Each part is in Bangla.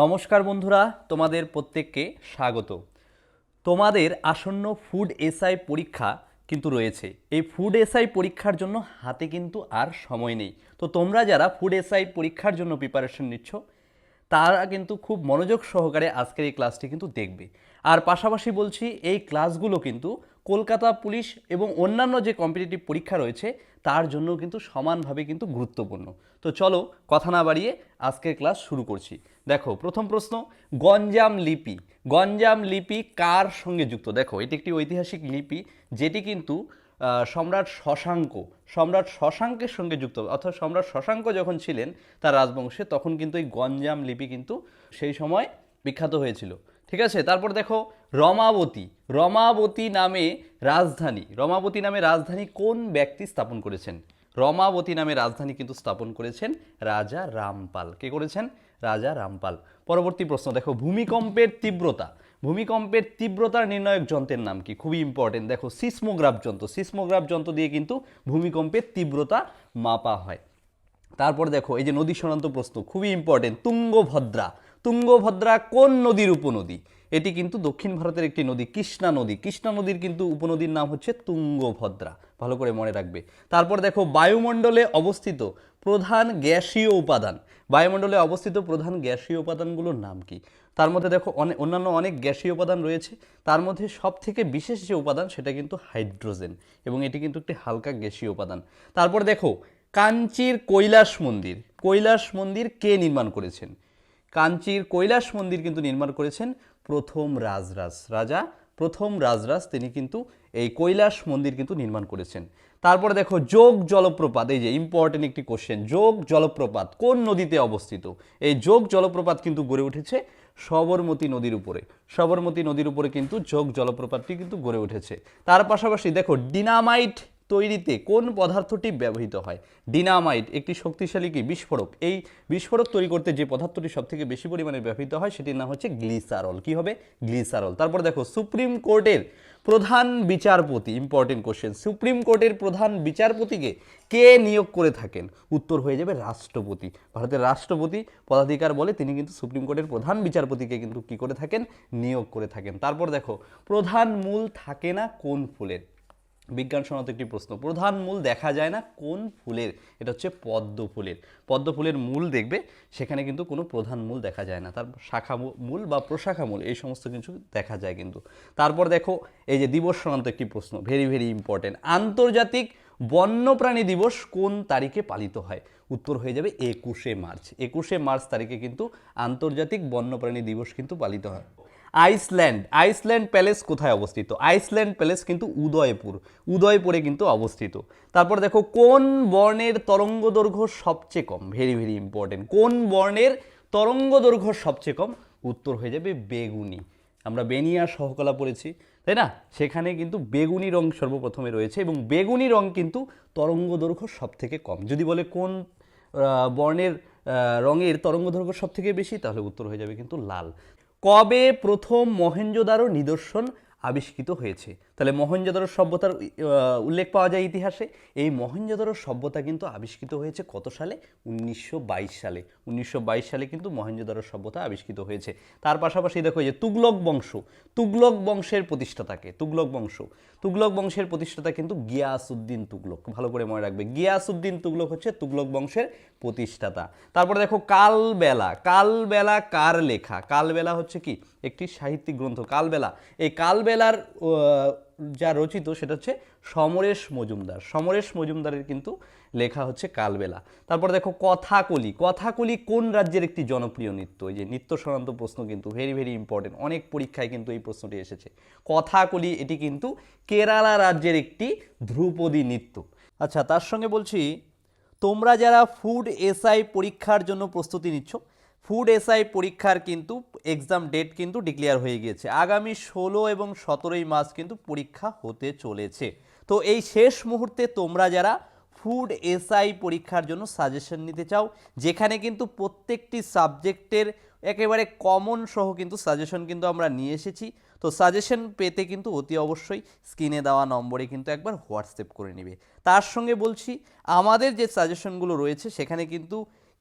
নমস্কার বন্ধুরা, তোমাদের প্রত্যেককে স্বাগত। তোমাদের আসন্ন ফুড এসআই পরীক্ষা কিন্তু রয়েছে। এই ফুড এসআই পরীক্ষার জন্য হাতে কিন্তু আর সময় নেই। তো তোমরা যারা ফুড এসআই পরীক্ষার জন্য প্রিপারেশন নিচ্ছ তারা কিন্তু খুব মনোযোগ সহকারে আজকের এই ক্লাসটি কিন্তু দেখবে। আর পাশাপাশি বলছি, এই ক্লাসগুলো কিন্তু কলকাতা পুলিশ এবং অন্যান্য যে কম্পিটিটিভ পরীক্ষা রয়েছে, তার জন্য কিন্তু সমানভাবে কিন্তু গুরুত্বপূর্ণ। তো চলো কথা না বাড়িয়ে আজকের ক্লাস শুরু করছি। দেখো, প্রথম প্রশ্ন, গঞ্জাম লিপি। গঞ্জাম লিপি কার সঙ্গে যুক্ত? দেখো, এটি একটি ঐতিহাসিক লিপি, যেটি কিন্তু সম্রাট শশাঙ্ক, সম্রাট শশাঙ্কের সঙ্গে যুক্ত, অর্থাৎ সম্রাট শশাঙ্ক যখন ছিলেন তার রাজবংশে, তখন কিন্তু এই গঞ্জাম লিপি কিন্তু সেই সময় বিখ্যাত হয়েছিল। ঠিক আছে? তারপর দেখো, রমাবতী রমাবতী নামে রাজধানী, রমাবতী নামে রাজধানী কোন ব্যক্তি স্থাপন করেছেন? রমাবতী নামে রাজধানী কিন্তু স্থাপন করেছেন রাজা রামপাল। কে করেছেন? রাজা রামপাল। পরবর্তী প্রশ্ন, দেখো, ভূমিকম্পের তীব্রতা। ভূমিকম্পের তীব্রতার নির্ণায়ক যন্ত্রের নাম কি? খুবই ইম্পর্টেন্ট দেখো, সিসমোগ্রাফ যন্ত্র। সিসমোগ্রাফ যন্ত্র দিয়ে কিন্তু ভূমিকম্পের তীব্রতা মাপা হয়। তারপর দেখো, এই যে নদী সনান্ত প্রশ্ন, খুবই ইম্পর্টেন্ট তুঙ্গভদ্রা। তুঙ্গভদ্রা কোন নদীর উপনদী? এটি কিন্তু দক্ষিণ ভারতের একটি নদী, কৃষ্ণা নদী। কৃষ্ণা নদীর কিন্তু উপনদীর নাম হচ্ছে তুঙ্গভদ্রা। ভালো করে মনে রাখবে। তারপর দেখো, বায়ুমণ্ডলে অবস্থিত প্রধান গ্যাসীয় উপাদান। বায়ুমণ্ডলে অবস্থিত প্রধান গ্যাসীয় উপাদানগুলোর নাম কি? তার মধ্যে দেখো অনেক অন্যান্য অনেক গ্যাসীয় উপাদান রয়েছে। তার মধ্যে সব থেকে বিশেষ যে উপাদান, সেটা কিন্তু হাইড্রোজেন এবং এটি কিন্তু একটি হালকা গ্যাসীয় উপাদান। তারপর দেখো, কাঞ্চির কৈলাস মন্দির। কৈলাস মন্দির কে নির্মাণ করেছেন? কাঞ্চির কৈলাস মন্দির কিন্তু নির্মাণ করেছেন প্রথম রাজরাজ রাজা। প্রথম রাজরাজ তিনি কিন্তু এই কৈলাস মন্দির কিন্তু নির্মাণ করেছেন। তারপরে দেখো, যোগ জলপ্রপাত, এই যে ইম্পর্টেন্ট একটি কোশ্চেন যোগ জলপ্রপাত কোন নদীতে অবস্থিত? এই যোগ জলপ্রপাত কিন্তু গড়ে উঠেছে সবরমতী নদীর উপরে। সবরমতী নদীর উপরে কিন্তু যোগ জলপ্রপাতটি কিন্তু গড়ে উঠেছে। তার পাশাপাশি দেখো ডিনামাইট তৈরিতে কোন পদার্থটি ব্যবহৃত হয়? ডিনামাইট, একটি শক্তিশালী কি? বিস্ফোরক। এই বিস্ফোরক তৈরি করতে যে পদার্থটি সবথেকে বেশি পরিমাণে ব্যবহৃত হয়, সেটির নাম হচ্ছে গ্লিসারল। কি হবে? গ্লিসারল। তারপর দেখো, সুপ্রিম কোর্টের প্রধান বিচারপতি ইম্পর্টেন্ট কোশ্চেন সুপ্রিম কোর্টের প্রধান বিচারপতিকে কে নিয়োগ করে থাকেন? উত্তর হয়ে যাবে রাষ্ট্রপতি। ভারতের রাষ্ট্রপতি পদাধিকার বলে তিনি কিন্তু সুপ্রিম কোর্টের প্রধান বিচারপতিকে কিন্তু কি করে থাকেন? নিয়োগ করে থাকেন। তারপর দেখো, প্রধান মূল থাকে না কোন ফুলের? বিজ্ঞান সনাত একটি প্রশ্ন। প্রধান মূল দেখা যায় না কোন ফুলের, এটা হচ্ছে পদ্ম ফুলের। পদ্ম ফুলের মূল দেখবে, সেখানে কিন্তু কোনো প্রধান মূল দেখা যায় না। তার শাখা মূল বা প্রশাখা মূল, এই সমস্ত কিছু দেখা যায় কিন্তু। তারপর দেখো, এই যে দিবস সনান্ত একটি প্রশ্ন ভেরি ভেরি ইম্পর্টেন্ট আন্তর্জাতিক বন্যপ্রাণী দিবস কোন তারিখে পালিত হয়? উত্তর হয়ে যাবে একুশে মার্চ। একুশে মার্চ তারিখে কিন্তু আন্তর্জাতিক বন্যপ্রাণী দিবস কিন্তু পালিত হয়। আইসল্যান্ড আইসল্যান্ড প্যালেস কোথায় অবস্থিত? আইসল্যান্ড প্যালেস কিন্তু উদয়পুর, উদয়পুরে কিন্তু অবস্থিত। তারপর দেখো, কোন বর্ণের তরঙ্গ দৈর্ঘ্য সবচেয়ে কম? ভেরি ভেরি ইম্পর্টেন্ট কোন বর্ণের তরঙ্গ দৈর্ঘ্য সবচেয়ে কম? উত্তর হয়ে যাবে বেগুনি। আমরা বেনিয়া সহকলা পড়েছি, তাই না? সেখানে কিন্তু বেগুনি রং সর্বপ্রথমে রয়েছে এবং বেগুনি রং কিন্তু তরঙ্গ দৈর্ঘ্য সব থেকে কম। যদি বলে কোন বর্ণের রঙের তরঙ্গ দৈর্ঘ্য সব থেকে বেশি, তাহলে উত্তর হয়ে যাবে কিন্তু লাল। কবে প্রথম মহেঞ্জোদারো নিদর্শন আবিষ্কৃত হয়েছে? তাহলে মহেঞ্জোদারো সভ্যতার উল্লেখ পাওয়া যায় ইতিহাসে। এই মহেঞ্জোদারো সভ্যতা কিন্তু আবিষ্কৃত হয়েছে কত সালে? উনিশশো বাইশ সালে। উনিশশো বাইশ সালে কিন্তু মহেঞ্জোদারো সভ্যতা আবিষ্কৃত হয়েছে। তার পাশাপাশি দেখো যে তুগলক বংশ। তুগলক বংশের প্রতিষ্ঠাতাকে তুগলক বংশ। তুগলক বংশের প্রতিষ্ঠাতা কিন্তু গিয়াসুদ্দিন তুগলক। ভালো করে মনে রাখবে। গিয়াসুদ্দিন তুগলক হচ্ছে তুগলক বংশের প্রতিষ্ঠাতা। তারপরে দেখো কালবেলা। কালবেলা কার লেখা? কালবেলা হচ্ছে কি? একটি সাহিত্যিক গ্রন্থ। কালবেলা। এই কালবেলার যা রচিত সেটা হচ্ছে সমরেশ মজুমদার। সমরেশ মজুমদারের কিন্তু লেখা হচ্ছে কালবেলা। তারপর দেখো কথাকলি। কথাকলি কোন রাজ্যের একটি জনপ্রিয় নৃত্য? এই যে নৃত্য সনান্ত প্রশ্ন কিন্তু ভেরি ভেরি ইম্পর্টেন্ট অনেক পরীক্ষায় কিন্তু এই প্রশ্নটি এসেছে। কথাকলি এটি কিন্তু কেরালা রাজ্যের একটি ধ্রুপদী নৃত্য। আচ্ছা তার সঙ্গে বলছি, তোমরা যারা ফুড এসআই পরীক্ষার জন্য প্রস্তুতি নিচ্ছ ফুড এসআই পরীক্ষার কিন্তু এক্সাম ডেট কিন্তু ডিক্লেয়ার হয়ে গিয়েছে। আগামী ষোলো এবং সতেরোই মার্চ কিন্তু পরীক্ষা হতে চলেছে। তো এই শেষ মুহূর্তে তোমরা যারা ফুড এসআই পরীক্ষার জন্য সাজেশন নিতে চাও, যেখানে কিন্তু প্রত্যেকটি সাবজেক্টের একেবারে কমন সহ কিন্তু সাজেশন কিন্তু আমরা নিয়ে এসেছি, তো সাজেশন পেতে কিন্তু অতি অবশ্যই স্ক্রিনে দেওয়া নম্বরে কিন্তু একবার হোয়াটসঅ্যাপ করে নেবে। তার সঙ্গে বলছি, আমাদের যে সাজেশনগুলো রয়েছে, সেখানে কিন্তু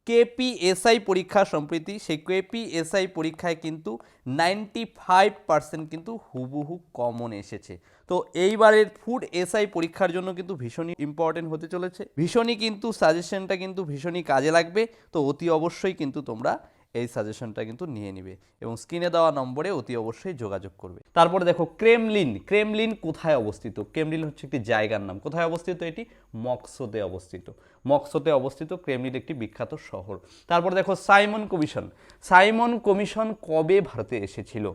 কেপিএসআই পরীক্ষা সম্প্রীতি, সেই কেপিএসআই পরীক্ষায় কিন্তু নাইনটি ফাইভ পার্সেন্ট কিন্তু হুবহু কমন এসেছে। তো এইবারের ফুড এসআই পরীক্ষার জন্য কিন্তু ভীষণই ইম্পর্টেন্ট হতে চলেছে। ভীষণই কিন্তু সাজেশনটা কিন্তু ভীষণই কাজে লাগবে। তো অতি অবশ্যই কিন্তু তোমরা এই সাজেশনটা কিন্তু নিয়ে নিবে এবং স্ক্রিনে দেওয়া নম্বরে অতি অবশ্যই যোগাযোগ করবে। তারপরে দেখো, ক্রেমলিন। ক্রেমলিন কোথায় অবস্থিত? ক্রেমলিন হচ্ছে একটি জায়গার নাম। কোথায় অবস্থিত এটি? মক্সোতে অবস্থিত। মক্সোতে অবস্থিত ক্রেমলিন একটি বিখ্যাত শহর। তারপর দেখো, সাইমন কমিশন। সাইমন কমিশন কবে ভারতে এসেছিল?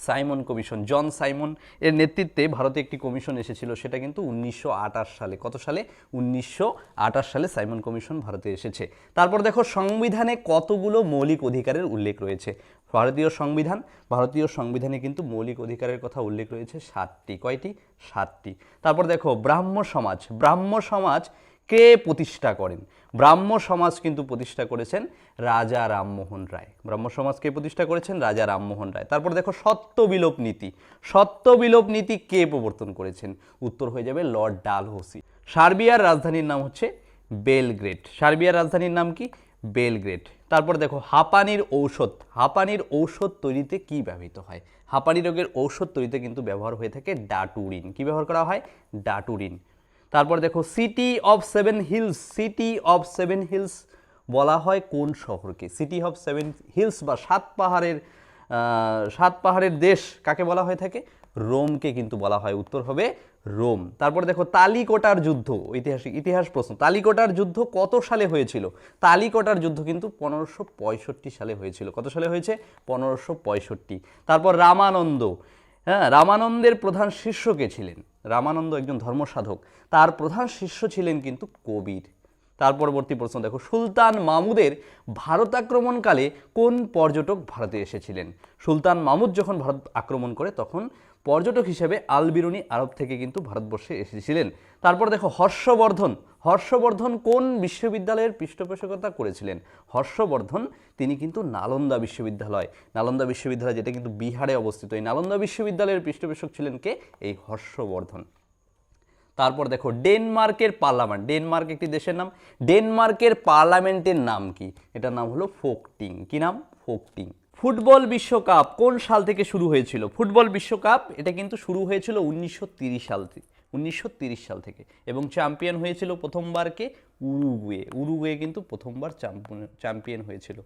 সাইমন কমিশন, জন সাইমন এর নেতৃত্বে ভারতে একটি কমিশন এসেছিল, সেটা কিন্তু উনিশশো আঠাশ সালে। কত সালে? উনিশশো আটাশ সালে সাইমন কমিশন ভারতে এসেছে। তারপর দেখো, সংবিধানে কতগুলো মৌলিক অধিকারের উল্লেখ রয়েছে। ভারতীয় সংবিধান, ভারতীয় সংবিধানে কিন্তু মৌলিক অধিকারের কথা উল্লেখ রয়েছে সাতটি। কয়টি? সাতটি। তারপর দেখো ব্রাহ্ম সমাজ ব্রাহ্ম সমাজ কে প্রতিষ্ঠা করেন? ব্রাহ্ম সমাজ কিন্তু প্রতিষ্ঠা করেছেন রাজা রামমোহন রায়। ব্রাহ্ম সমাজ কে প্রতিষ্ঠা করেছেন? রাজা রামমোহন রায়। তারপর দেখো সত্য বিলোপ নীতি। সত্য বিলোপ নীতি কে প্রবর্তন করেছেন? উত্তর হয়ে যাবে লর্ড ডালহৌসি। সার্বিয়ার রাজধানীর নাম হচ্ছে বেলগ্রেড। সার্বিয়ার রাজধানীর নাম কি? বেলগ্রেড। তারপর দেখো হাঁপানির ঔষধ। হাঁপানির ঔষধ তৈরিতে কি ব্যবহৃত হয়? হাঁপানি রোগের ঔষধ তৈরিতে কিন্তু ব্যবহার হয়ে থাকে ডাটুরিন। কি ব্যবহার করা হয়? ডাটুরিন। তারপর দেখো city of seven hills city of seven hills বলা হয় কোন শহরকে? সিটি অফ সেভেন হিলস বা সাত পাহাড়ের সাত পাহাড়ের দেশ কাকে বলা হয়ে থাকে? রোমকে কিন্তু বলা হয়। উত্তর হবে রোম। তারপর দেখো তালিকোটার যুদ্ধ, ঐতিহাসিক, ইতিহাস প্রশ্ন। তালিকোটার যুদ্ধ কত সালে হয়েছিল? তালিকোটার যুদ্ধ কিন্তু পনেরোশো সালে হয়েছিল। কত সালে হয়েছে? পনেরোশো তারপর রামানন্দ হ্যাঁ রামানন্দের প্রধান শিষ্য কে ছিলেন। রামানন্দ একজন ধর্মসাধক। তার প্রধান শিষ্য ছিলেন কিন্তু কবির। তার পরবর্তী প্রশ্ন, দেখো, সুলতান মামুদের ভারত আক্রমণকালে কোন পর্যটক ভারতে এসেছিলেন? সুলতান মামুদ যখন ভারত আক্রমণ করে, তখন পর্যটক হিসেবে আলবিরুনি আরব থেকে কিন্তু ভারতবর্ষে এসেছিলেন। তারপর দেখো, হর্ষবর্ধন হর্ষবর্ধন কোন বিশ্ববিদ্যালয়ের পৃষ্ঠপোষকতা করেছিলেন? হর্ষবর্ধন, তিনি কিন্তু নালন্দা বিশ্ববিদ্যালয়। নালন্দা বিশ্ববিদ্যালয় যেটা কিন্তু বিহারে অবস্থিত। এই নালন্দা বিশ্ববিদ্যালয়ের পৃষ্ঠপোষক ছিলেন কে? এই হর্ষবর্ধন। তারপর দেখো, ডেনমার্কের পার্লামেন্ট। ডেনমার্ক একটি দেশের নাম। ডেনমার্কের পার্লামেন্টের নাম কি? এটার নাম হলো ফোকটিং। কি নাম? ফোকটিং। ফুটবল বিশ্বকাপ কোন সাল থেকে শুরু হয়েছিল? ফুটবল বিশ্বকাপ, এটা কিন্তু শুরু হয়েছিল উনিশশো সাল থেকে উনিশশো সাল থেকে। এবং চ্যাম্পিয়ন হয়েছিল প্রথমবারকে উরুগুয়ে। উরুগুয়ে কিন্তু প্রথমবার চ্যাম্পিয়ন হয়েছিল।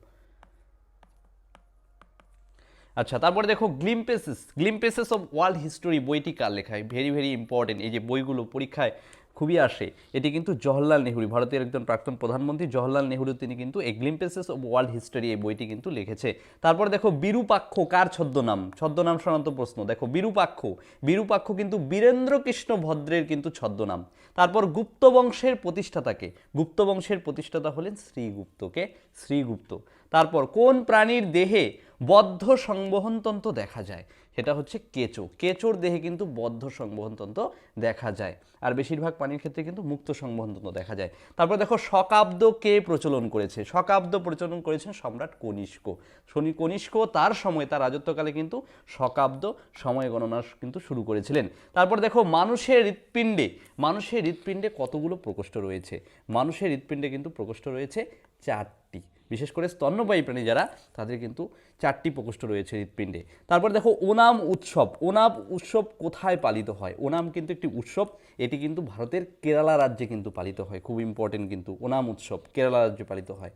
আচ্ছা তারপরে দেখো glimpses. Glimpses of world history বইটি কার লেখায় ভেরি ভেরি ইম্পর্টেন্ট। এই যে বইগুলো পরীক্ষায় খুবই আসে। এটি কিন্তু জওহরলাল নেহরু, ভারতের একজন প্রাক্তন প্রধানমন্ত্রী জওহরলাল নেহরু, তিনি কিন্তু গ্লিম্পেসেস অফ ওয়ার্ল্ড হিস্টোরি এই বইটি কিন্তু লিখেছে। তারপর দেখো, বিরূপাক্ষ কার ছদ্মনাম? ছদ্মনাম শোনান্ত প্রশ্ন। দেখো, বিরূপাক্ষ। বিরূপাক্ষ কিন্তু বীরেন্দ্র কৃষ্ণ ভদ্রের কিন্তু ছদ্মনাম। তারপর গুপ্ত বংশের প্রতিষ্ঠাতাকে গুপ্ত বংশের প্রতিষ্ঠাতা হলেন শ্রীগুপ্তকে শ্রীগুপ্ত। তারপর কোন প্রাণীর দেহে বদ্ধ সংবহনতন্ত্র দেখা যায়? সেটা হচ্ছে কেঁচো। কেঁচোর দেহে কিন্তু বদ্ধ সংবহনতন্ত্র দেখা যায়। আর বেশিরভাগ প্রাণীর ক্ষেত্রে কিন্তু মুক্ত সংবহনতন্ত্র দেখা যায়। তারপর দেখো, শকাব্দ কে প্রচলন করেছে? শকাব্দ প্রচলন করেছেন সম্রাট কনিষ্ক। শনি কনিষ্ক তার সময়, তার রাজত্বকালে কিন্তু শকাব্দ সময় গণনা কিন্তু শুরু করেছিলেন। তারপর দেখো, মানুষের হৃৎপিণ্ডে মানুষের হৃৎপিণ্ডে কতগুলো প্রকোষ্ঠ রয়েছে? মানুষের হৃৎপিণ্ডে কিন্তু প্রকোষ্ঠ রয়েছে চারটি। বিশেষ করে স্তন্যপায়ী প্রাণী যারা, তাদের কিন্তু চারটি প্রকোষ্ঠ রয়েছে হৃৎপিণ্ডে। তারপর দেখো, ওনাম উৎসব। ওনাম উৎসব কোথায় পালিত হয়? ওনাম কিন্তু একটি উৎসব। এটি কিন্তু ভারতের কেরালা রাজ্যে কিন্তু পালিত হয়। খুব ইম্পর্টেন্ট কিন্তু ওনাম উৎসব, কেরালা রাজ্যে পালিত হয়।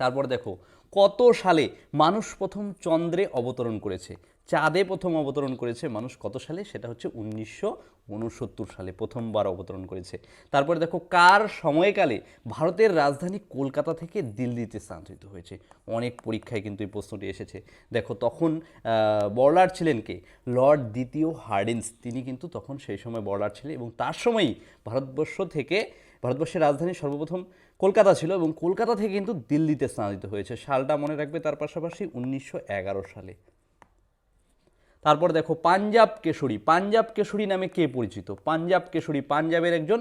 তারপর দেখো, কত সালে মানুষ প্রথম চন্দ্রে অবতরণ করেছে? চাঁদে প্রথম অবতরণ করেছে মানুষ কত সালে? সেটা হচ্ছে উনিশশো উনসত্তর সালে প্রথমবার অবতরণ করেছে। তারপরে দেখো, কার সময়কালে ভারতের রাজধানী কলকাতা থেকে দিল্লিতে স্থানান্তরিত হয়েছে? অনেক পরীক্ষায় কিন্তু এই প্রশ্নটি এসেছে। দেখো, তখন বর্ডার ছিলেন কে? লর্ড দ্বিতীয় হার্ডিন্স তিনি কিন্তু তখন সেই সময় বর্ডার ছিলেন এবং তার সময়ই ভারতবর্ষ থেকে, ভারতবর্ষের রাজধানী সর্বপ্রথম কলকাতা ছিল এবং কলকাতা থেকে কিন্তু দিল্লিতে স্থানান্তরিত হয়েছে। সালটা মনে রাখবে তার পাশাপাশি উনিশশো এগারো সালে। তারপর দেখো পাঞ্জাব কেশরী। পাঞ্জাব কেশরী নামে কে পরিচিত? পাঞ্জাব কেশরী পাঞ্জাবের একজন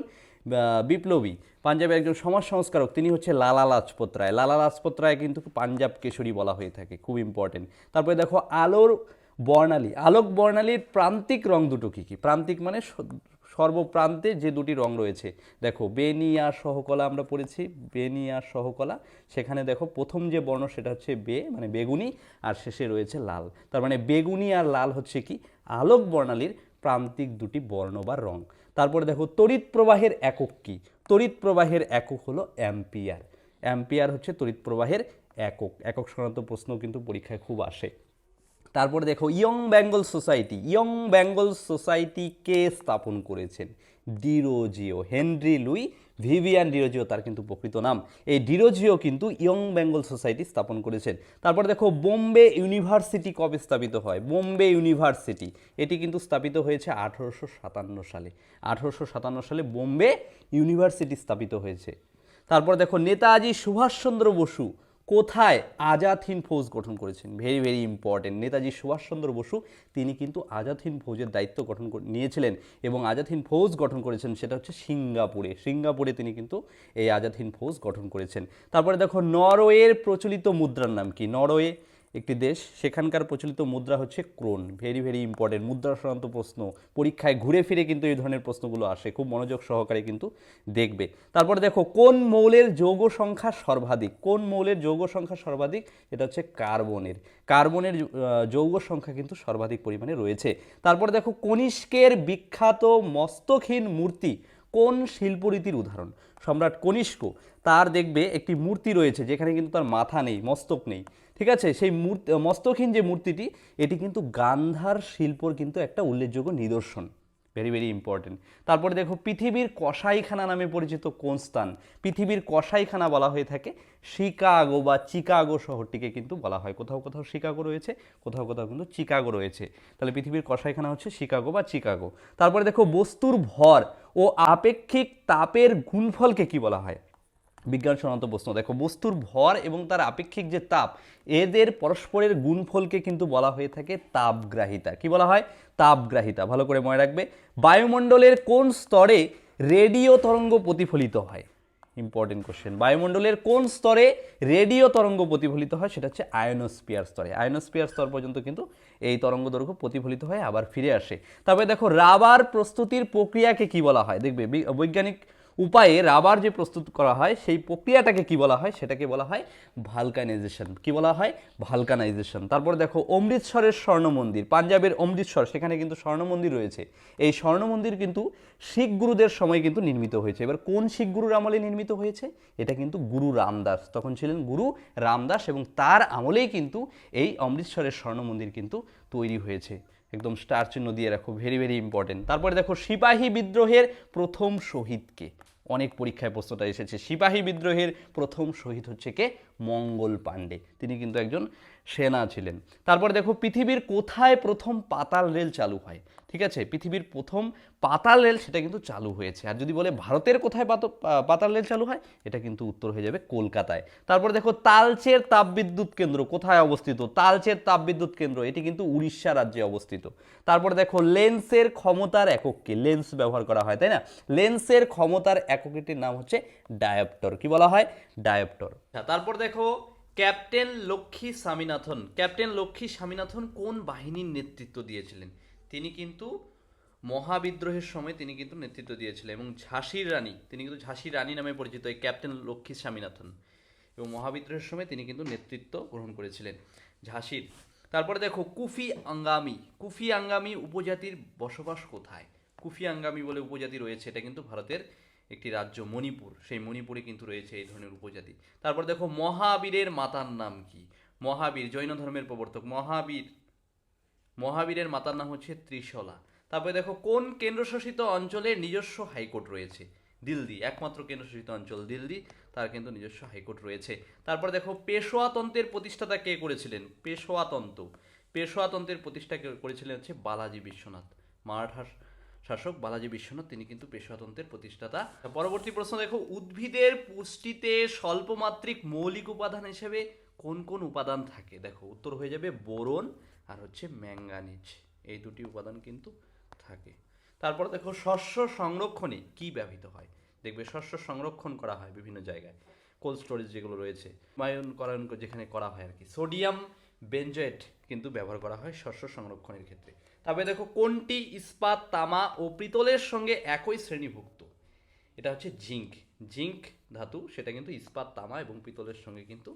বিপ্লবী। পাঞ্জাবের একজন সমাজ সংস্কারক। তিনি হচ্ছে লালা লাজপত রায়। লালা লাজপত রায় কিন্তু পাঞ্জাব কেশরী বলা হয়ে থাকে। খুব ইম্পর্টেন্ট তারপরে দেখো আলোর বর্ণালী। আলোক বর্ণালীর প্রান্তিক রং দুটো কী কী? প্রান্তিক মানে সর্বপ্রান্তে যে দুটি রং রয়েছে। দেখো, বেনিয়া সহকলা আমরা পড়েছি, বেনিয়া সহকলা। সেখানে দেখো, প্রথম যে বর্ণ সেটা হচ্ছে বে মানে বেগুনি, আর শেষে রয়েছে লাল। তার মানে বেগুনি আর লাল হচ্ছে কি? আলোক বর্ণালীর প্রান্তিক দুটি বর্ণ বা রং। তারপরে দেখো, তড়িৎ প্রবাহের একক কি? তড়িৎ প্রবাহের একক হলো অ্যাম্পিয়ার। অ্যাম্পিয়ার হচ্ছে তড়িৎ প্রবাহের একক। একক সংক্রান্ত প্রশ্ন কিন্তু পরীক্ষায় খুব আসে। তারপরে দেখো young Bengal society, young Bengal society কে স্থাপন করেছেন? Derozio, Henry Louis, Vivian Derozio, তার কিন্তু প্রকৃত নাম। এই ডিরোজিও কিন্তু ইয়ং বেঙ্গল সোসাইটি স্থাপন করেছেন। তারপরে দেখো বোম্বে ইউনিভার্সিটি কবে স্থাপিত হয়? বোম্বে ইউনিভার্সিটি, এটি কিন্তু স্থাপিত হয়েছে আঠারোশো সাতান্ন সালে। আঠারোশো সাতান্ন সালে বোম্বে ইউনিভার্সিটি স্থাপিত হয়েছে। তারপর দেখো নেতাজি সুভাষচন্দ্র বসু কোথায় আজাদ হিন্দ ফৌজ গঠন করেছেন? Very very important Netaji Subhas Chandra Bose, তিনি কিন্তু আজাদ হিন্দ ফৌজের দায়িত্ব গঠন নিয়েছিলেন এবং আজাদ হিন্দ ফৌজ গঠন করেছেন সেটা হচ্ছে সিঙ্গাপুরে। সিঙ্গাপুরে তিনি কিন্তু এই আজাদ হিন্দ ফৌজ গঠন করেছেন। তারপরে দেখো, নরওয়ের প্রচলিত মুদ্রার নাম কি? নরওয়ে একটি দেশ, সেখানকার প্রচলিত মুদ্রা হচ্ছে ক্রোন। ভেরি ভেরি ইম্পর্টেন্ট মুদ্রা সংক্রান্ত প্রশ্ন। পরীক্ষায় ঘুরে ফিরে কিন্তু এই ধরনের প্রশ্নগুলো আসে, খুব মনোযোগ সহকারে কিন্তু দেখবে। তারপরে দেখো, কোন মৌলের যৌগ সংখ্যা সর্বাধিক? কোন মৌলের যৌগ সংখ্যা সর্বাধিক? এটা হচ্ছে কার্বনের। কার্বনের যৌগ সংখ্যা কিন্তু সর্বাধিক পরিমাণে রয়েছে। তারপরে দেখো কনিষ্কের বিখ্যাত মস্তকহীন মূর্তি কোন শিল্পরীতির উদাহরণ? সম্রাট কনিষ্ক, তার দেখবে একটি মূর্তি রয়েছে, যেখানে কিন্তু তার মাথা নেই, মস্তক নেই। ঠিক আছে? সেই মূর্তি, মস্তকহীন যে মূর্তিটি, এটি কিন্তু গান্ধার শিল্পর কিন্তু একটা উল্লেখযোগ্য নিদর্শন। ভেরি ভেরি ইম্পর্টেন্ট তারপরে দেখো, পৃথিবীর কসাইখানা নামে পরিচিত কোন স্থান? পৃথিবীর কসাইখানা বলা হয়ে থাকে শিকাগো বা চিকাগো শহরটিকে কিন্তু বলা হয়। কোথাও কোথাও শিকাগো রয়েছে, কোথাও কোথাও কিন্তু চিকাগো রয়েছে। তাহলে পৃথিবীর কসাইখানা হচ্ছে শিকাগো বা চিকাগো। তারপরে দেখো, বস্তুর ভর ও আপেক্ষিক তাপের গুণফলকে কি বলা হয়? বিজ্ঞান সংক্রান্ত প্রশ্ন দেখো, বস্তুর ভর এবং তার আপেক্ষিক যে তাপ, এদের পরস্পরের গুণফলকে কিন্তু বলা হয়ে থাকে তাপগ্রাহিতা। কি বলা হয়? তাপগ্রাহিতা। ভালো করে মনে রাখবে। বায়ুমণ্ডলের কোন স্তরে রেডিও তরঙ্গ প্রতিফলিত হয়? ইম্পর্টেন্ট কোশ্চেন বায়ুমণ্ডলের কোন স্তরে রেডিও তরঙ্গ প্রতিফলিত হয়? সেটা হচ্ছে আয়নোস্পিয়ার স্তরে। আয়নোস্পিয়ার স্তর পর্যন্ত কিন্তু এই তরঙ্গ দৈর্ঘ্য প্রতিফলিত হয় আবার ফিরে আসে। তবে দেখো, রাবার প্রস্তুতির প্রক্রিয়াকে কি বলা হয়? দেখবে বৈজ্ঞানিক উপায়ে রাবার যে প্রস্তুত করা হয়, সেই প্রক্রিয়াটাকে কি বলা হয়? সেটাকে বলা হয় ভালকানাইজেশন। কি বলা হয়? ভালকানাইজেশন। তারপর দেখো, অমৃতসরের স্বর্ণ মন্দির পাঞ্জাবের অমৃতসর, সেখানে কিন্তু স্বর্ণ মন্দির রয়েছে। এই স্বর্ণ মন্দির কিন্তু শিখ গুরুদের সময় কিন্তু নির্মিত হয়েছে। এবার কোন শিখ গুরুর আমলে নির্মিত হয়েছে? এটা কিন্তু গুরু রামদাস। তখন ছিলেন গুরু রামদাস এবং তার আমলেই কিন্তু এই অমৃতসরের স্বর্ণ মন্দির কিন্তু তৈরি হয়েছে। একদম স্টার চিহ্ন দিয়ে রাখো ভেরি ভেরি ইম্পর্টেন্ট তারপরে দেখো, সিপাহী বিদ্রোহের প্রথম শহীদকে অনেক পরীক্ষায় প্রশ্নটা এসেছে, সিপাহী বিদ্রোহের প্রথম শহীদ হচ্ছে কে? মঙ্গল পাণ্ডে। তিনি কিন্তু একজন সেনা ছিলেন। তারপরে দেখো, পৃথিবীর কোথায় প্রথম পাতাল রেল চালু হয়? ঠিক আছে? পৃথিবীর প্রথম পাতাল রেল সেটা কিন্তু চালু হয়েছে। আর যদি বলে ভারতের কোথায় পাতাল রেল চালু হয়? এটা কিন্তু উত্তর হয়ে যাবে কলকাতায়। তারপরে দেখো তালচের তাপবিদ্যুৎ কেন্দ্র কোথায় অবস্থিত? তালচের তাপবিদ্যুৎ কেন্দ্র, এটি কিন্তু উড়িষ্যা রাজ্যে অবস্থিত। তারপরে দেখো লেন্সের ক্ষমতার একককে লেন্স ব্যবহার করা হয়, তাই না? লেন্সের ক্ষমতার এককটির নাম হচ্ছে ডায়োপ্টর। কি বলা হয়? ডায়োপ্টর। তারপর দেখো ক্যাপ্টেন লক্ষ্মী স্বামীনাথন। ক্যাপ্টেন লক্ষ্মী স্বামীনাথন কোন বাহিনীর নেতৃত্ব দিয়েছিলেন? তিনি কিন্তু মহাবিদ্রোহের সময় তিনি কিন্তু নেতৃত্ব দিয়েছিলেন এবং ঝাঁসির রানী, তিনি কিন্তু ঝাঁসির রানী নামে পরিচিত এই ক্যাপ্টেন লক্ষ্মী স্বামীনাথন এবং মহাবিদ্রোহের সময় তিনি কিন্তু নেতৃত্ব গ্রহণ করেছিলেন ঝাঁসির। তারপরে দেখো, কুফি আঙ্গামি কুফি আঙ্গামি উপজাতির বসবাস কোথায়? কুফি আঙ্গামি বলে উপজাতি রয়েছে, এটা কিন্তু ভারতের একটি রাজ্য মণিপুর, সেই মণিপুরে কিন্তু রয়েছে এই ধরনের উপজাতি। তারপর দেখো, মহাবীরের মাতার নাম কি? মহাবীর, জৈন ধর্মের প্রবর্তক, মহাবীর। মহাবীরের মাতার নাম হচ্ছে ত্রিশলা। তারপরে দেখো, কোন কেন্দ্রশাসিত অঞ্চলের নিজস্ব হাইকোর্ট রয়েছে? দিল্লি, একমাত্র কেন্দ্রশাসিত অঞ্চল দিল্লি, তার কিন্তু নিজস্ব হাইকোর্ট রয়েছে। তারপর দেখো, পেশোয়াতন্ত্রের প্রতিষ্ঠাতা কে করেছিলেন? পেশোয়াতন্ত্র। পেশোয়াতন্ত্রের প্রতিষ্ঠা করেছিলেন হচ্ছে বালাজি বিশ্বনাথ। মারাঠা শাসক বালাজি বিশ্বনাথ, তিনি কিন্তু পেশোয়াতন্ত্রের প্রতিষ্ঠাতা। পরবর্তী প্রশ্ন দেখো, উদ্ভিদের পুষ্টিতে স্বল্পমাত্রিক মৌলিক উপাদান হিসেবে কোন কোন উপাদান থাকে? দেখো, উত্তর হয়ে যাবে বোরন আর হচ্ছে ম্যাঙ্গানিজ। এই দুটি উপাদান কিন্তু থাকে। তারপর দেখো শস্য সংরক্ষণে কি ব্যবহৃত হয়? দেখবে শস্য সংরক্ষণ করা হয় বিভিন্ন জায়গায়। কোল্ড স্টোরেজ যেগুলো রয়েছে মায়নকরণ যেখানে করা হয় আর কি। সোডিয়াম বেঞ্জয়েট কিন্তু ব্যবহার করা হয় শস্য সংরক্ষণের ক্ষেত্রে। তারপরে দেখো কোনটি ইস্পাত, তামা ও পিতলের সঙ্গে একই শ্রেণীভুক্ত? এটা হচ্ছে জিঙ্ক। জিঙ্ক ধাতু, সেটা কিন্তু ইস্পাত তামা এবং পিতলের সঙ্গে কিন্তু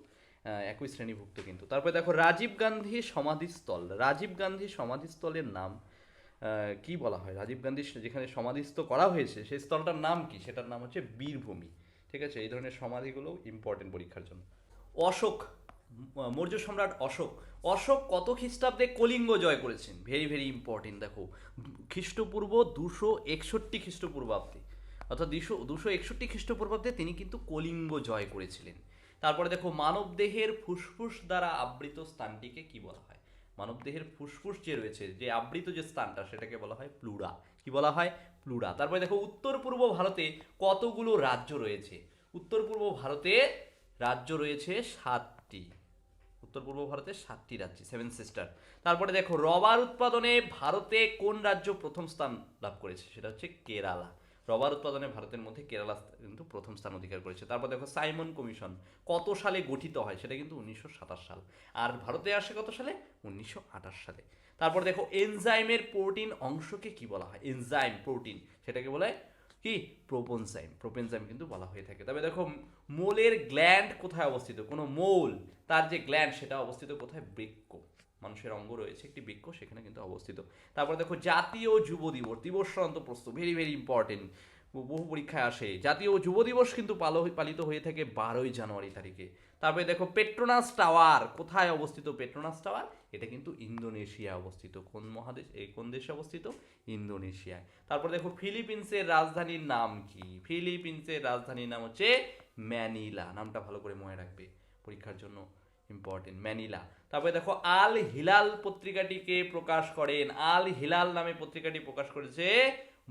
একই শ্রেণীভুক্ত কিন্তু। তারপরে দেখো, রাজীব গান্ধী সমাধিস্থল। রাজীব গান্ধী সমাধিস্থলের নাম কি বলা হয়? রাজীব গান্ধী যেখানে সমাধিস্থ করা হয়েছে, সেই স্থলটার নাম কি? সেটার নাম হচ্ছে বীরভূমি। ঠিক আছে? এই ধরনের সমাধিগুলো ইম্পর্টেন্ট পরীক্ষার জন্য। অশোক মৌর্য সম্রাট অশোক। অশোক কত খ্রিস্টাব্দে কলিঙ্গ জয় করেছেন? ভেরি ভেরি ইম্পর্টেন্ট দেখো। খ্রিস্টপূর্ব দুশো একষট্টি খ্রিস্টপূর্বাব্দে। অর্থাৎ দুশো দুশো একষট্টি খ্রিস্টপূর্বাব্দে তিনি কিন্তু কলিঙ্গ জয় করেছিলেন। তারপরে দেখো মানবদেহের ফুসফুস দ্বারা আবৃত স্থানটিকে কি বলা হয়? মানবদেহের ফুসফুস যে রয়েছে, যে আবৃত যে স্থানটা, সেটাকে বলা হয় প্লুরা। কি বলা হয়? প্লুরা। তারপরে দেখো উত্তর পূর্ব ভারতে কতগুলো রাজ্য রয়েছে? উত্তর পূর্ব ভারতে রাজ্য রয়েছে সাতটি। উত্তর পূর্ব ভারতে সাতটি রাজ্য সেভেন সিস্টার তারপরে দেখো রবার উৎপাদনে ভারতে কোন রাজ্য প্রথম স্থান লাভ করেছে? সেটা হচ্ছে কেরালা। রবার উৎপাদনে ভারতের মধ্যে কেরালা কিন্তু প্রথম স্থান অধিকার করেছে। তারপর দেখো সাইমন কমিশন, কত সালে গঠিত হয় সেটা কিন্তু উনিশশো সাতাশ সাল। আর ভারতে আসে কত সালে? উনিশশো আঠাশ সালে। তারপর দেখো এনজাইমের প্রোটিন অংশকে কি বলা হয়? Enzyme, protein. সেটাকে বলা কি? প্রোপেনজাইম। প্রোপেনজাইম কিন্তু বলা হয়ে থাকে। তবে দেখো মোলের গ্ল্যান্ড কোথায় অবস্থিত? কোনো মোল, তার যে গ্ল্যান্ড সেটা অবস্থিত কোথায়? বৃক্ক। মানুষের অঙ্গ রয়েছে, একটি বৃক্ষ সেখানে কিন্তু অবস্থিত। তারপর দেখো, জাতীয় যুব দিবস দিবস প্রশ্ন ভেরি ভেরি ইম্পর্টেন্ট বহু পরীক্ষায় আসে। জাতীয় যুব দিবস কিন্তু পালো, পালিত হয়ে থাকে বারোই জানুয়ারি তারিখে। তারপরে দেখো পেট্রোনাস টাওয়ার কোথায় অবস্থিত পেট্রোনাস টাওয়ার এটা কিন্তু ইন্দোনেশিয়ায় অবস্থিত। কোন মহাদেশ এই কোন দেশে অবস্থিত? ইন্দোনেশিয়ায়। তারপর দেখো, ফিলিপিন্সের রাজধানীর নাম কি? ফিলিপিন্সের রাজধানীর নাম হচ্ছে ম্যানিলা। নামটা ভালো করে মনে রাখবে পরীক্ষার জন্য। ইম্পর্টেন্ট ম্যানিলা তারপরে দেখো, আল হিলাল পত্রিকাটিকে প্রকাশ করেন। আল হিলাল নামে পত্রিকাটি প্রকাশ করেছে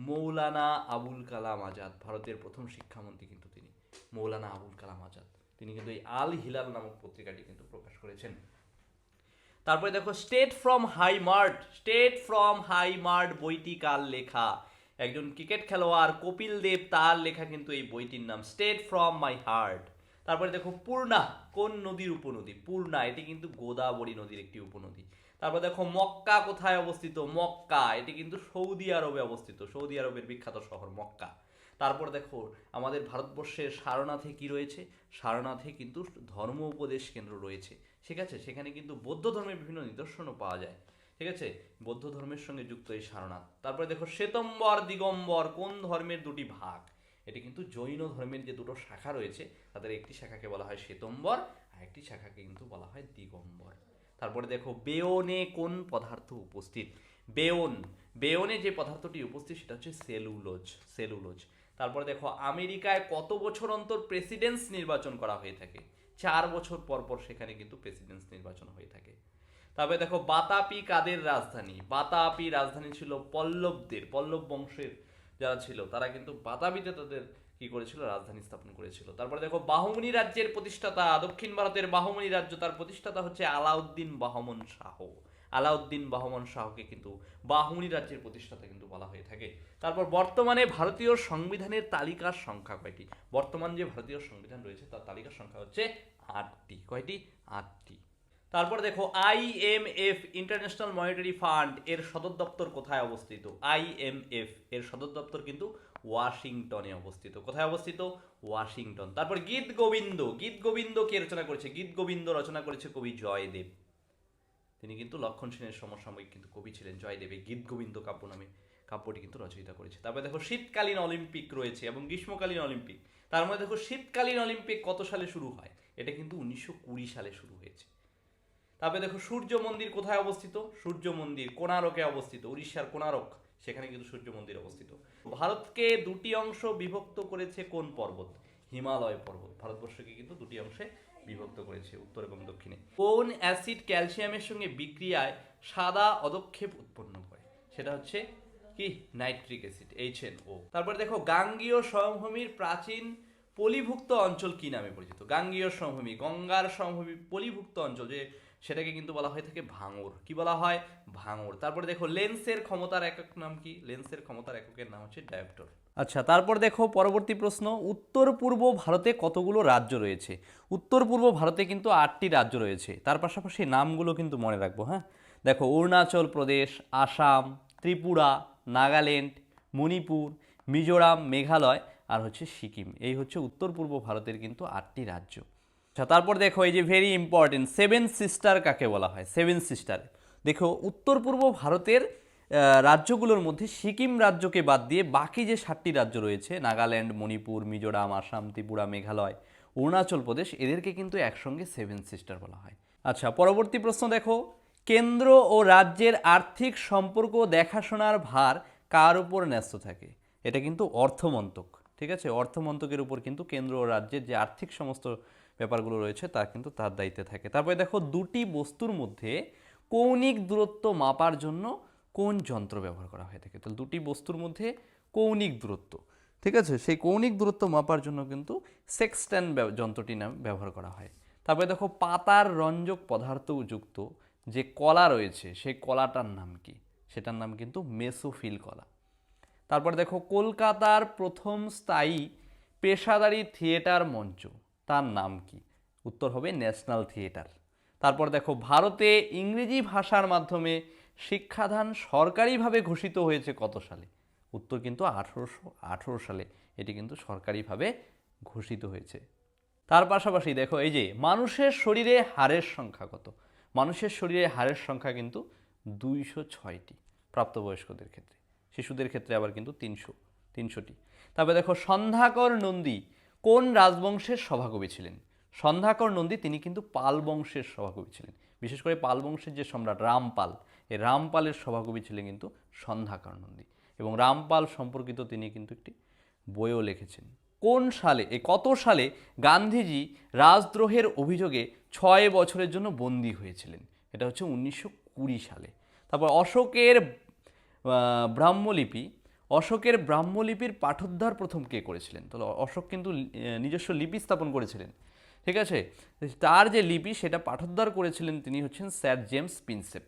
মৌলানা আবুল কালাম আজাদ, ভারতের প্রথম শিক্ষামন্ত্রী কিন্তু তিনি। মৌলানা আবুল কালাম আজাদ। তিনি কিন্তু এই আল হিলাল নামক পত্রিকাটি কিন্তু প্রকাশ করেছেন। তারপরে দেখো state from high mart state from high mart বইটি কার লেখা? একজন ক্রিকেট খেলোয়াড় কপিল দেব তার লেখা কিন্তু এই বইটির নাম স্টেট ফ্রম মাই হার্ট তারপরে দেখো পূর্ণা, কোন নদীর উপনদী? পূর্ণা, এটি কিন্তু গোদাবরী নদীর একটি উপনদী। তারপর দেখো মক্কা কোথায় অবস্থিত? মক্কা, এটি কিন্তু সৌদি আরবে অবস্থিত। সৌদি আরবের বিখ্যাত শহর মক্কা। তারপর দেখো আমাদের ভারতবর্ষের সারনাথে কি রয়েছে? সারনাথে কিন্তু ধর্ম উপদেশ কেন্দ্র রয়েছে। ঠিক আছে? সেখানে কিন্তু বৌদ্ধ ধর্মের বিভিন্ন নিদর্শনও পাওয়া যায়। ঠিক আছে? বৌদ্ধ ধর্মের সঙ্গে যুক্ত এই সারনাথ। তারপরে দেখো শ্বেতম্বর, দিগম্বর, কোন ধর্মের দুটি ভাগ? এটি কিন্তু জৈন ধর্মের যে দুটো শাখা রয়েছে, তাদের একটি শাখাকে বলা হয় শ্বেতম্বর, আর একটি শাখাকে কিন্তু বলা হয় দিগম্বর। তারপরে দেখো, বেয়নে কোন পদার্থ উপস্থিত? বেয়ন। বেয়নে যে পদার্থটি উপস্থিত, সেটা হচ্ছে সেলুলোজ সেলুলোজ। তারপরে দেখো, আমেরিকায় কত বছর অন্তর প্রেসিডেন্স নির্বাচন করা হয়ে থাকে? চার বছর পর পর সেখানে কিন্তু প্রেসিডেন্স নির্বাচন হয়ে থাকে। তারপরে দেখো, বাতাপি কাদের রাজধানী? বাতাপি রাজধানী ছিল পল্লবদের, পল্লব বংশের যারা ছিল, তারা কিন্তু বাতাবিতে তাদের কি করেছিল? রাজধানী স্থাপন করেছিল। তারপরে দেখো, বাহমনি রাজ্যের প্রতিষ্ঠাতা, দক্ষিণ ভারতের বাহমনি রাজ্য, তার প্রতিষ্ঠাতা হচ্ছে আলাউদ্দিন বাহমন শাহ। আলাউদ্দিন বাহমন শাহকে কিন্তু বাহমনি রাজ্যের প্রতিষ্ঠাতা কিন্তু বলা হয়ে থাকে। তারপর বর্তমানে ভারতীয় সংবিধানের তালিকার সংখ্যা কয়টি? বর্তমান যে ভারতীয় সংবিধান রয়েছে, তার তালিকার সংখ্যা হচ্ছে আটটি। কয়টি? আটটি। তারপর দেখো আইএমএফ ইন্টারন্যাশনাল মনিটারি ফান্ড এর সদর দপ্তর কোথায় অবস্থিত? আইএমএফ এর সদর দপ্তর কিন্তু ওয়াশিংটনে অবস্থিত। কোথায় অবস্থিত? ওয়াশিংটন। তারপর গীত গোবিন্দ গীত গোবিন্দ কে রচনা করেছে? গীত গোবিন্দ রচনা করেছে কবি জয়দেব। তিনি কিন্তু লক্ষণ সেনের সমসাময়িক কিন্তু কবি ছিলেন জয়দেব এই গীত গোবিন্দ কাব্য নামে। কাব্যটি কিন্তু রচয়িতা করেছে। তারপরে দেখো, শীতকালীন অলিম্পিক রয়েছে এবং গ্রীষ্মকালীন অলিম্পিক। তার মধ্যে দেখো, শীতকালীন অলিম্পিক কত সালে শুরু হয়? এটা কিন্তু উনিশশো কুড়ি সালে শুরু হয়েছে। তারপরে দেখো সূর্য মন্দির কোথায় অবস্থিত? সূর্য মন্দির কোণারকে অবস্থিত, উড়িষ্যার কোণারক, সেখানে কিন্তু সূর্য মন্দির অবস্থিত। ভারতকে দুটি অংশ বিভক্ত করেছে কোন পর্বত? হিমালয় পর্বত। ভারতবর্ষকে কিন্তু দুটি অংশে বিভক্ত করেছে উত্তর এবং দক্ষিণে। কোন অ্যাসিড ক্যালসিয়ামের সঙ্গে বিক্রিয়ায় সাদা অদক্ষেপ উৎপন্ন করে? সেটা হচ্ছে কি? Nitric acid H N O তারপরে দেখো গাঙ্গীয় সমভূমির প্রাচীন পলিভুক্ত অঞ্চল কি নামে পরিচিত? গাঙ্গীয় সমভূমি, গঙ্গার সমভূমি পলিভুক্ত অঞ্চল, যে সেটাকে কিন্তু বলা হয়ে থাকে ভাঙর। কি বলা হয়? ভাঙর। তারপরে দেখো, লেন্সের ক্ষমতার একক নাম কি? লেন্সের ক্ষমতার এককের নাম হচ্ছে ডায়োপ্টর। আচ্ছা তারপর দেখো, পরবর্তী প্রশ্ন, উত্তর পূর্ব ভারতে কতগুলো রাজ্য রয়েছে? উত্তর পূর্ব ভারতে কিন্তু আটটি রাজ্য রয়েছে। তার পাশাপাশি নামগুলো কিন্তু মনে রাখব হ্যাঁ? দেখো, অরুণাচল প্রদেশ, আসাম, ত্রিপুরা, নাগাল্যান্ড, মণিপুর, মিজোরাম, মেঘালয় আর হচ্ছে সিকিম। এই হচ্ছে উত্তর পূর্ব ভারতের কিন্তু আটটি রাজ্য। আচ্ছা তারপর দেখো এই যে ভেরি ইম্পর্টেন্ট সেভেন সিস্টার কাকে বলা হয়? সেভেন সিস্টার দেখো, উত্তর পূর্ব ভারতের রাজ্যগুলোর মধ্যে সিকিম রাজ্যকে বাদ দিয়ে বাকি যে সাতটি রাজ্য রয়েছে, নাগাল্যান্ড, মণিপুর, মিজোরাম, আসাম, ত্রিপুরা, মেঘালয়, অরুণাচল প্রদেশ, এদেরকে কিন্তু একসঙ্গে সেভেন সিস্টার বলা হয়। আচ্ছা পরবর্তী প্রশ্ন দেখো, কেন্দ্র ও রাজ্যের আর্থিক সম্পর্ক দেখাশোনার ভার কার উপর ন্যস্ত থাকে? এটা কিন্তু অর্থমন্ত্রক, ঠিক আছে? অর্থমন্ত্রকের উপর কিন্তু কেন্দ্র ও রাজ্যের যে আর্থিক সমস্ত ব্যাপারগুলো রয়েছে, তা কিন্তু তার দায়িত্বে থাকে। তারপরে দেখো, দুটি বস্তুর মধ্যে কৌণিক দূরত্ব মাপার জন্য কোন যন্ত্র ব্যবহার করা হয়ে থাকে? তাহলে দুটি বস্তুর মধ্যে কৌণিক দূরত্ব, ঠিক আছে? সেই কৌণিক দূরত্ব মাপার জন্য কিন্তু সেক্সট্যান যন্ত্রটি নাম ব্যবহার করা হয়। তারপরে দেখো, পাতার রঞ্জক পদার্থযুক্ত যে কলা রয়েছে, সেই কলাটার নাম কি? সেটার নাম কিন্তু মেসোফিল কলা। তারপর দেখো, কলকাতার প্রথম স্থায়ী পেশাদারি থিয়েটার মঞ্চ তার নাম কি? উত্তর হবে ন্যাশনাল থিয়েটার। তারপর দেখো, ভারতে ইংরেজি ভাষার মাধ্যমে শিক্ষাদান সরকারিভাবে ঘোষিত হয়েছে কত সালে? উত্তর কিন্তু আঠেরোশো আঠেরো সালে এটি কিন্তু সরকারিভাবে ঘোষিত হয়েছে। তার পাশাপাশি দেখো, এই যে মানুষের শরীরে হাড়ের সংখ্যা কত? মানুষের শরীরে হাড়ের সংখ্যা কিন্তু দুইশো ছয়টি প্রাপ্তবয়স্কদের ক্ষেত্রে। শিশুদের ক্ষেত্রে আবার কিন্তু তিনশো, তিনশোটি। তারপরে দেখো, সন্ধ্যাকর নন্দী কোন রাজবংশের সভাকবি ছিলেন? সন্ধ্যাকর নন্দী, তিনি কিন্তু পাল বংশের সভাকবি ছিলেন। বিশেষ করে পাল বংশের যে সম্রাট রামপাল, এই রামপালের সভাকবি ছিলেন কিন্তু সন্ধ্যাকর নন্দী। এবং রামপাল সম্পর্কিত তিনি কিন্তু একটি বইও লিখেছেন। কোন সালে এ কত সালে গান্ধীজি রাজদ্রোহের অভিযোগে ছয় বছরের জন্য বন্দী হয়েছিলেন? এটা হচ্ছে উনিশশো কুড়ি সালে। তারপর অশোকের ব্রাহ্মলিপি অশোকের ব্রাহ্মলিপির পাঠোদ্ধার প্রথম কে করেছিলেন? তাহলে অশোক কিন্তু নিজস্ব লিপি স্থাপন করেছিলেন। ঠিক আছে? তার যে লিপি, সেটা পাঠোদ্ধার করেছিলেন তিনি হচ্ছেন স্যার জেমস প্রিন্সেপ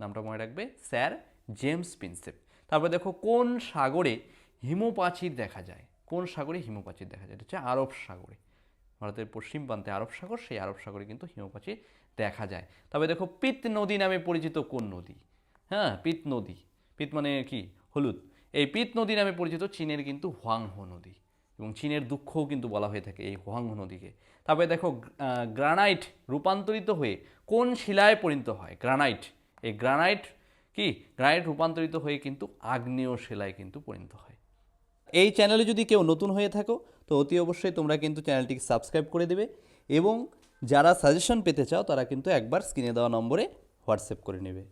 নামটা মনে রাখবে? স্যার জেমস প্রিন্সেপ তারপর দেখো, কোন সাগরে হিমপ্রাচীর দেখা যায়? কোন সাগরে হিমপ্রাচীর দেখা যায়? এটা হচ্ছে আরব সাগরে। ভারতের পশ্চিম প্রান্তে আরব সাগর, সেই আরব সাগরে কিন্তু হিমপ্রাচীর দেখা যায়। তবে দেখো, পিত নদী নামে পরিচিত কোন নদী? হ্যাঁ পিত নদী। পিত মানে কি? হলুদ। এই পিত নদী নামে পরিচিত চীনের কিন্তু হোয়াংহো নদী এবং চীনের দুঃখও কিন্তু বলা হয়ে থাকে এই হোয়াংহো নদীকে। তারপরে দেখো গ্রানাইট রূপান্তরিত হয়ে কোন শিলায় পরিণত হয়? গ্রানাইট। এই গ্রানাইট কি? গ্রানাইট রূপান্তরিত হয়ে কিন্তু আগ্নেয় শিলায় কিন্তু পরিণত হয়। এই চ্যানেলে যদি কেউ নতুন হয়ে থাকো, তো অতি অবশ্যই তোমরা কিন্তু চ্যানেলটিকে সাবস্ক্রাইব করে দেবে এবং যারা সাজেশন পেতে চাও, তারা কিন্তু একবার স্ক্রিনে দেওয়া নম্বরে হোয়াটসঅ্যাপ করে নেবে।